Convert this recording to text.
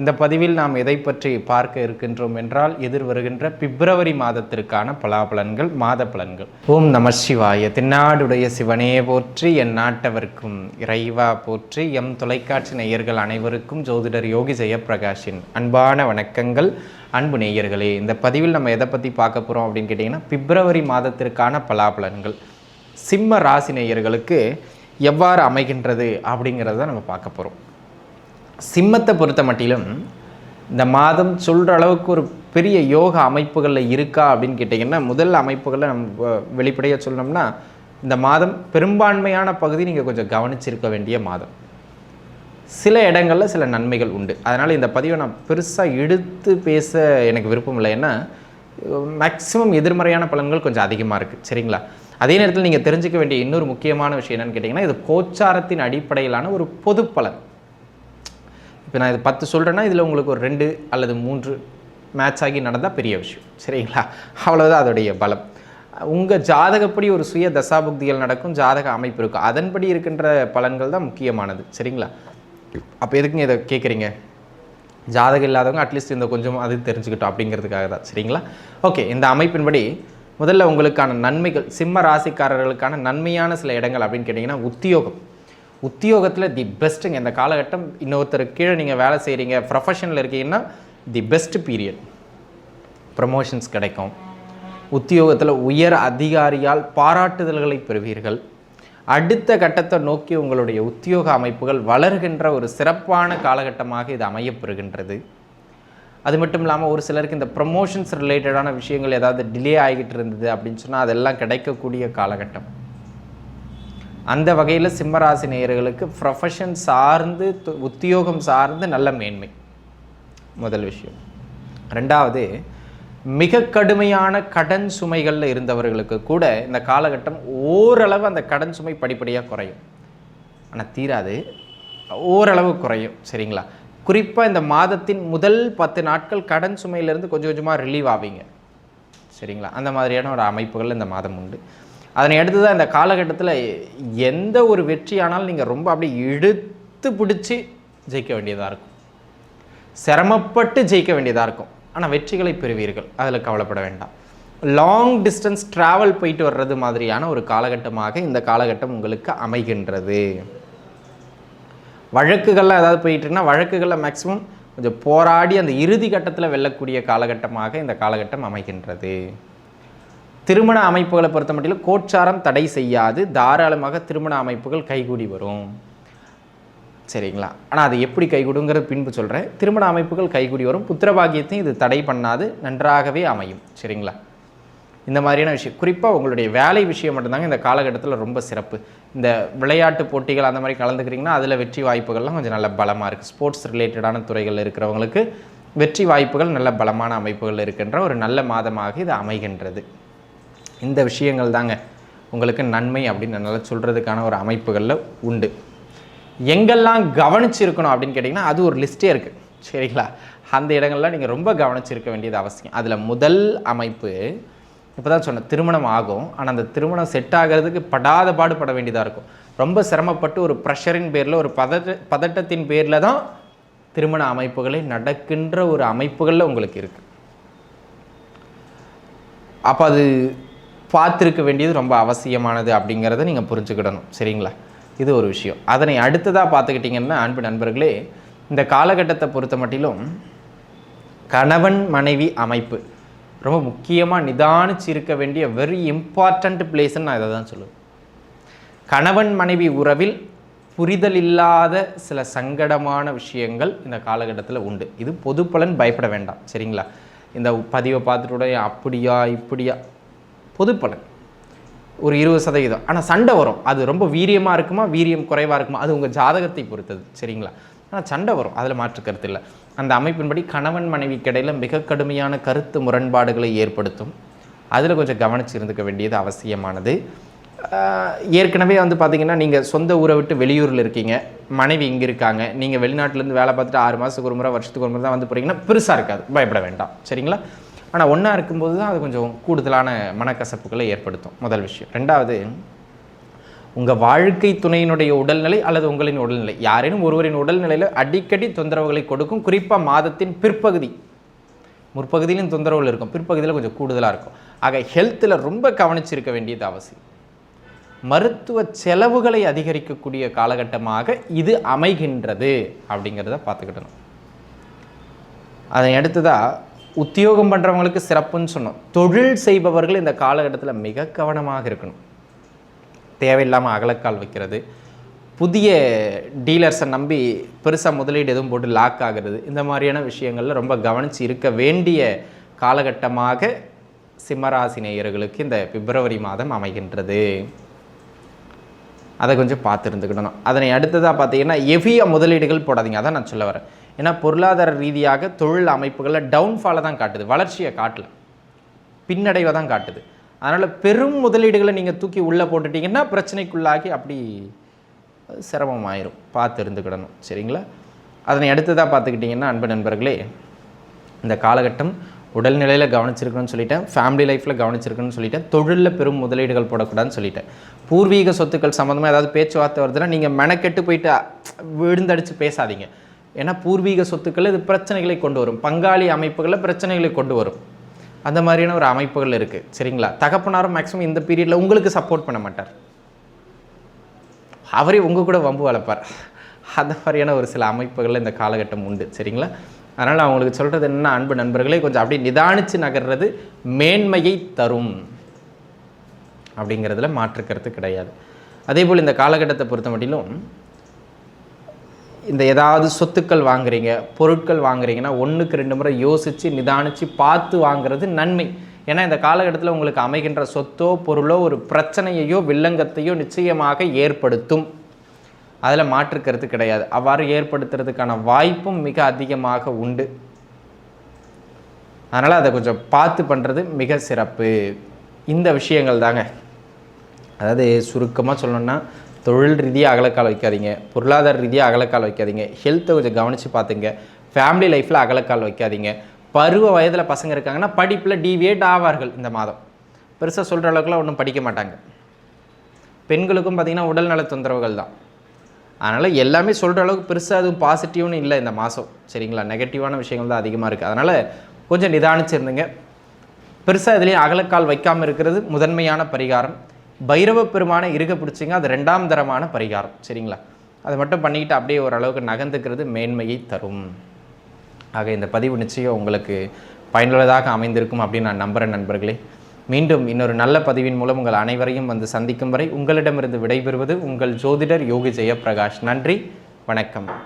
இந்த பதிவில் நாம் எதை பற்றி பார்க்க இருக்கின்றோம் என்றால் எதிர் வருகின்ற பிப்ரவரி மாதத்திற்கான பலாபலன்கள் மாத பலன்கள் ஓம் நம சிவாய. தென்னாடுடைய சிவனே போற்றி என் நாட்டவர்க்கும் இறைவா போற்றி எம் தொலைக்காட்சி நேயர்கள் அனைவருக்கும் ஜோதிடர் யோகி ஜெயப்பிரகாஷின் அன்பான வணக்கங்கள். அன்பு நேயர்களே இந்த பதிவில் நம்ம எதை பற்றி பார்க்க போகிறோம் அப்படின்னு கேட்டிங்கன்னா பிப்ரவரி மாதத்திற்கான பலாபலன்கள். சிம்ம ராசி நேயர்களுக்கு எவ்வாறு அமைகின்றது அப்படிங்கிறத நம்ம பார்க்க போகிறோம் சிம்மத்தை பொறுத்த மட்டிலும் இந்த மாதம் சொல்கிற அளவுக்கு ஒரு பெரிய யோக அமைப்புகளில் இருக்கா அப்படின்னு கேட்டிங்கன்னா முதல் அமைப்புகளில் நம்ம வெளிப்படையாக சொல்லணும்னா இந்த மாதம் பெரும்பான்மையான பகுதி நீங்கள் கொஞ்சம் கவனிச்சிருக்க வேண்டிய மாதம். சில இடங்களில் சில நன்மைகள் உண்டு. அதனால் இந்த பதிவை நான் பெருசாக எடுத்து பேச எனக்கு விருப்பம் இல்லை. ஏன்னா மேக்ஸிமம் எதிர்மறையான பலன்கள் கொஞ்சம் அதிகமாக இருக்குது சரிங்களா? அதே நேரத்தில் நீங்கள் தெரிஞ்சுக்க வேண்டிய இன்னொரு முக்கியமான விஷயம் என்னென்னு கேட்டிங்கன்னா இது கோச்சாரத்தின் அடிப்படையிலான ஒரு பொது பலன் இப்போ நான் இது பத்து சொல்கிறேன்னா இதில் உங்களுக்கு ஒரு ரெண்டு அல்லது மூன்று மேட்ச் ஆகி நடந்தால் பெரிய விஷயம். சரிங்களா? அவ்வளோதான் அதோடைய பலம். உங்கள் ஜாதகப்படி ஒரு சுய தசாபுக்திகள் நடக்கும் ஜாதக அமைப்பு இருக்கும். அதன்படி இருக்கின்ற பலன்கள் தான் முக்கியமானது. சரிங்களா? அப்போ எதுக்குங்க இதை கேட்குறீங்க ஜாதகம் இல்லாதவங்க அட்லீஸ்ட் இந்த கொஞ்சம் அது தெரிஞ்சுக்கிட்டோம் அப்படிங்கிறதுக்காக தான். சரிங்களா? ஓகே இந்த அமைப்பின்படி முதல்ல உங்களுக்கான நன்மைகள் சிம்ம ராசிக்காரர்களுக்கான நன்மையான சில இடங்கள் அப்படின்னு கேட்டிங்கன்னா உத்தியோகம். உத்தியோகத்தில் தி பெஸ்ட்டுங்க இந்த காலகட்டம் இன்னொருத்தர் கீழே நீங்கள் வேலை செய்கிறீங்க ப்ரொஃபஷனில் இருக்கீங்கன்னா தி பெஸ்ட் பீரியட் ப்ரமோஷன்ஸ் கிடைக்கும். உத்தியோகத்தில் உயர் அதிகாரியால் பாராட்டுதல்களை பெறுவீர்கள். அடுத்த கட்டத்தை நோக்கி உங்களுடைய உத்தியோக அமைப்புகள் வளர்கின்ற ஒரு சிறப்பான காலகட்டமாக இது அமையப்பெறுகின்றது. அது மட்டும் இல்லாமல் ஒரு சிலருக்கு இந்த ப்ரமோஷன்ஸ் ரிலேட்டடான விஷயங்கள் ஏதாவது டிலே ஆகிட்டு இருந்தது அப்படின்னு சொன்னால் அதெல்லாம் கிடைக்கக்கூடிய காலகட்டம். அந்த வகையில் சிம்மராசி நேயர்களுக்கு ப்ரொஃபஷன் சார்ந்து உத்தியோகம் சார்ந்து நல்ல மேன்மை. முதல் விஷயம். ரெண்டாவது மிக கடுமையான கடன் சுமைகளில் இருந்தவர்களுக்கு கூட இந்த காலகட்டம் ஓரளவு அந்த கடன் சுமை படிப்படியாக குறையும். ஆனால் தீராது. ஓரளவு குறையும். சரிங்களா? குறிப்பாக இந்த மாதத்தின் முதல் பத்து நாட்கள் கடன் சுமையிலேருந்து கொஞ்சம் கொஞ்சமாக ரிலீவ் ஆவீங்க. சரிங்களா? அந்த மாதிரியான ஒரு அமைப்புகள் இந்த மாதம் உண்டு. அதனை அடுத்து தான் இந்த காலகட்டத்தில் எந்த ஒரு வெற்றியானாலும் நீங்கள் ரொம்ப அப்படியே இழுத்து பிடிச்சி ஜெயிக்க வேண்டியதாக இருக்கும். சிரமப்பட்டு ஜெயிக்க வேண்டியதாக இருக்கும். ஆனால் வெற்றிகளை பெறுவீர்கள். அதில் கவலைப்பட வேண்டாம். லாங் டிஸ்டன்ஸ் ட்ராவல் போயிட்டு வர்றது மாதிரியான ஒரு காலகட்டமாக இந்த காலகட்டம் உங்களுக்கு அமைகின்றது. வழக்குகள்லாம் ஏதாவது போயிட்டுருக்குன்னா வழக்குகளில் மேக்ஸிமம் கொஞ்சம் போராடி அந்த இறுதி கட்டத்தில் வெல்லக்கூடிய காலகட்டமாக இந்த காலகட்டம் அமைகின்றது. திருமண அமைப்புகளை பொறுத்த மட்டிலும் கோச்சாரம் தடை செய்யாது. தாராளமாக திருமண அமைப்புகள் கைகூடி வரும். சரிங்களா? ஆனால் அது எப்படி கைகூடுங்கிறது பின்பு சொல்கிறேன் திருமண அமைப்புகள் கைகூடி வரும். புத்திரபாகியத்தையும் இது தடை பண்ணாது. நன்றாகவே அமையும். சரிங்களா? இந்த மாதிரியான விஷயம். குறிப்பாக உங்களுடைய வேலை விஷயம் மட்டும்தாங்க இந்த காலகட்டத்தில் ரொம்ப சிறப்பு. இந்த விளையாட்டு போட்டிகள் அந்த மாதிரி கலந்துக்கிறீங்கன்னா அதில் வெற்றி வாய்ப்புகள்லாம் கொஞ்சம் நல்ல பலமாக இருக்குது ஸ்போர்ட்ஸ் ரிலேட்டடான துறைகளில் இருக்கிறவங்களுக்கு வெற்றி வாய்ப்புகள் நல்ல பலமான அமைப்புகள் இருக்கின்ற ஒரு நல்ல மாதமாக இது அமைகின்றது. இந்த விஷயங்கள் தாங்க. உங்களுக்கு நன்மை அப்படின்னு நல்லா சொல்கிறதுக்கான ஒரு அமைப்புகளில் உண்டு. எங்கெல்லாம் கவனிச்சிருக்கணும் அப்படின்னு கேட்டிங்கன்னா அது ஒரு லிஸ்ட்டே இருக்குது சரிங்களா? அந்த இடங்கள்லாம் நீங்கள் ரொம்ப கவனிச்சிருக்க வேண்டியது அவசியம். அதில் முதல் அமைப்பு இப்போ தான் சொன்னேன் திருமணம் ஆகும். ஆனால் அந்த திருமணம் செட் ஆகிறதுக்கு படாத பாடுபட வேண்டியதாக இருக்கும். ரொம்ப சிரமப்பட்டு ஒரு ப்ரெஷரின் பேரில் ஒரு பதட்ட பதட்டத்தின் பேரில் தான் திருமண அமைப்புகளை நடக்கின்ற ஒரு அமைப்புகளில் உங்களுக்கு இருக்குது அப்போ அது பார்த்துருக்க வேண்டியது ரொம்ப அவசியமானது அப்படிங்கிறத நீங்கள் புரிஞ்சுக்கிடணும். சரிங்களா? இது ஒரு விஷயம். அதனை அடுத்ததாக பார்த்துக்கிட்டிங்கன்னா அன்பு நண்பர்களே இந்த காலகட்டத்தை பொறுத்த மட்டிலும் கணவன் மனைவி அமைப்பு ரொம்ப முக்கியமாக நிதானிச்சு இருக்க வேண்டிய வெரி இம்பார்ட்டண்ட் பிளேஸ்ன்னு நான் இதை தான் சொல்லுவேன். கணவன் மனைவி உறவில் புரிதல் இல்லாத சில சங்கடமான விஷயங்கள் இந்த காலகட்டத்தில் உண்டு. இது பொது பலன் பயப்பட வேண்டாம். சரிங்களா? இந்த பதிவை பார்த்துட்டு அப்படியா இப்படியா பொதுப்பலன். ஒரு இருபது சதவீதம். ஆனால் சண்டை வரும். அது ரொம்ப வீரியமாக இருக்குமா? வீரியம் குறைவாக இருக்குமா? அது உங்கள் ஜாதகத்தை பொறுத்தது. சரிங்களா? ஆனால் சண்டை வரும். அதில் மாற்று கருத்து இல்லை. அந்த அமைப்பின்படி கணவன் மனைவிக்கு இடையில மிக கடுமையான கருத்து முரண்பாடுகளை ஏற்படுத்தும். அதில் கொஞ்சம் கவனிச்சு இருந்துக்க வேண்டியது அவசியமானது. ஏற்கனவே வந்து பார்த்தீங்கன்னா நீங்கள் சொந்த ஊரை விட்டு வெளியூரில் இருக்கீங்க. மனைவி இங்கே இருக்காங்க. நீங்கள் வெளிநாட்டிலேருந்து வேலை பார்த்துட்டு ஆறு மாதத்துக்கு ஒரு முறை வருஷத்துக்கு ஒரு முறை தான் வந்து போகிறீங்கன்னா பெருசாக இருக்காது. பயப்பட வேண்டாம். சரிங்களா? ஆனால் ஒன்றா இருக்கும்போது தான் அது கொஞ்சம் கூடுதலான மனக்கசப்புகளை ஏற்படுத்தும். முதல் விஷயம். ரெண்டாவது உங்கள் வாழ்க்கை துணையினுடைய உடல்நிலை அல்லது உங்களின் உடல்நிலை. யாரேனும் ஒருவரின் உடல்நிலையில் அடிக்கடி தொந்தரவுகளை கொடுக்கும். குறிப்பாக மாதத்தின் பிற்பகுதி. முற்பகுதியிலும் தொந்தரவுகள் இருக்கும். பிற்பகுதியில் கொஞ்சம் கூடுதலாக இருக்கும். ஆக ஹெல்த்தில் ரொம்ப கவனிச்சிருக்க வேண்டியது அவசியம். மருத்துவ செலவுகளை அதிகரிக்கக்கூடிய காலகட்டமாக இது அமைகின்றது. அப்படிங்கிறத பார்த்துக்கிடணும் அதை அடுத்ததாக உத்தியோகம் பண்ணுறவங்களுக்கு சிறப்புன்னு சொன்னோம். தொழில் செய்பவர்கள் இந்த காலகட்டத்தில் மிக கவனமாக இருக்கணும். தேவையில்லாமல் அகலக்கால் வைக்கிறது. புதிய டீலர்ஸை நம்பி பெருசாக முதலீடு எதுவும் போட்டு லாக் ஆகிறது. இந்த மாதிரியான விஷயங்களில் ரொம்ப கவனித்து இருக்க வேண்டிய காலகட்டமாக சிம்மராசி நேயர்களுக்கு இந்த பிப்ரவரி மாதம் அமைகின்றது. அதை கொஞ்சம் பார்த்து இருந்துக்கிடணும் அதனை அடுத்ததாக பார்த்தீங்கன்னா எவ்விய முதலீடுகள் போடாதீங்க. அதான் நான் சொல்ல வரேன். ஏன்னா பொருளாதார ரீதியாக தொழில் அமைப்புகளை டவுன்ஃபாலை தான் காட்டுது. வளர்ச்சியை காட்டல. பின்னடைவை தான் காட்டுது. அதனால் பெரும் முதலீடுகளை நீங்கள் தூக்கி உள்ளே போட்டுட்டிங்கன்னா பிரச்சனைக்குள்ளாகி அப்படி சிரமமாயிரும். பார்த்து இருந்துக்கிடணும் சரிங்களா? அதனை அடுத்ததாக பார்த்துக்கிட்டிங்கன்னா அன்பு நண்பர்களே இந்த காலகட்டம் உடல்நிலையில் கவனிச்சிருக்கணும்னு சொல்லிட்டேன். ஃபேமிலி லைஃப்பில் கவனிச்சிருக்கணும்னு சொல்லிட்டேன். தொழிலில் பெரும் முதலீடுகள் போடக்கூடாதுன்னு சொல்லிட்டேன். பூர்வீக சொத்துக்கள் சம்மந்தமாக ஏதாவது பேச்சுவார்த்தை வருதுன்னா நீங்கள் மெனக்கெட்டு போயிட்டு விழுந்தடிச்சு பேசாதீங்க. ஏன்னா பூர்வீக சொத்துக்கள் இது பிரச்சனைகளை கொண்டு வரும். பங்காளி அமைப்புகளில் பிரச்சனைகளை கொண்டு வரும். அந்த மாதிரியான ஒரு அமைப்புகள் இருக்குது சரிங்களா? தகப்பனாரும் மேக்ஸிமம் இந்த பீரியடில் உங்களுக்கு சப்போர்ட் பண்ண மாட்டார். அவரே உங்கள் கூட வம்பு வளர்ப்பார். அந்த மாதிரியான ஒரு சில அமைப்புகளில் இந்த காலகட்டம் உண்டு. சரிங்களா? அதனால் அவங்களுக்கு சொல்கிறது என்ன அன்பு நண்பர்களே கொஞ்சம் அப்படியே நிதானித்து நகர்றது மேன்மையை தரும் அப்படிங்கிறதுல மாற்றுக்கிறது கிடையாது. அதே போல் இந்த காலகட்டத்தை பொறுத்த மட்டிலும் இந்த ஏதாவது சொத்துக்கள் வாங்குறீங்க பொருட்கள் வாங்குறீங்கன்னா ஒன்றுக்கு ரெண்டு முறை யோசித்து நிதானித்து பார்த்து வாங்குறது நன்மை. ஏன்னா இந்த காலகட்டத்தில் உங்களுக்கு அமைகின்ற சொத்தோ பொருளோ ஒரு பிரச்சனையையோ வில்லங்கத்தையோ நிச்சயமாக ஏற்படுத்தும். அதில் மாற்றுக்கிறது கிடையாது. அவ்வாறு ஏற்படுத்துறதுக்கான வாய்ப்பும் மிக அதிகமாக உண்டு. அதனால் அதை கொஞ்சம் பார்த்து பண்ணுறது மிக சிறப்பு. இந்த விஷயங்கள் தாங்க. அதாவது சுருக்கமாக சொல்லணும்னா தொழில் ரீதியாக அகலக்கால் வைக்காதீங்க. பொருளாதார ரீதியாக அகலக்கால் வைக்காதீங்க. ஹெல்த்தை கொஞ்சம் கவனித்து பார்த்துங்க. ஃபேமிலி லைஃப்பில் அகலக்கால் வைக்காதீங்க. பருவ வயதில் பசங்க இருக்காங்கன்னா படிப்பில் டிவியேட் ஆவார்கள் இந்த மாதம். பெருசாக சொல்கிற அளவுக்குலாம் ஒன்றும் படிக்க மாட்டாங்க. பெண்களுக்கும் பார்த்திங்கன்னா உடல்நல தொந்தரவுகள் தான். அதனால் எல்லாமே சொல்கிற அளவுக்கு பெருசாக அதுவும் பாசிட்டிவ்னு இல்லை இந்த மாதம் சரிங்களா? நெகட்டிவான விஷயங்கள் தான் அதிகமாக இருக்குது அதனால் கொஞ்சம் நிதானிச்சிருந்துங்க. பெருசாக இதுலேயும் அகலக்கால் வைக்காமல் இருக்கிறது முதன்மையான பரிகாரம். பைரவ பெருமானை இருக பிடிச்சிங்க அது ரெண்டாம் தரமான பரிகாரம். சரிங்களா? அதை மட்டும் பண்ணிக்கிட்டு அப்படியே ஓரளவுக்கு நகர்ந்துக்கிறது மேன்மையை தரும். ஆக இந்த பதிவு நிச்சயம் உங்களுக்கு பயனுள்ளதாக அமைந்திருக்கும் அப்படின்னு நான் நம்புகிறேன் நண்பர்களே. மீண்டும் இன்னொரு நல்ல பதிவின் மூலம் உங்கள் அனைவரையும் வந்து சந்திக்கும் வரை உங்களிடமிருந்து விடைபெறுவது உங்கள் ஜோதிடர் யோகி ஜெயபிரகாஷ் நன்றி வணக்கம்.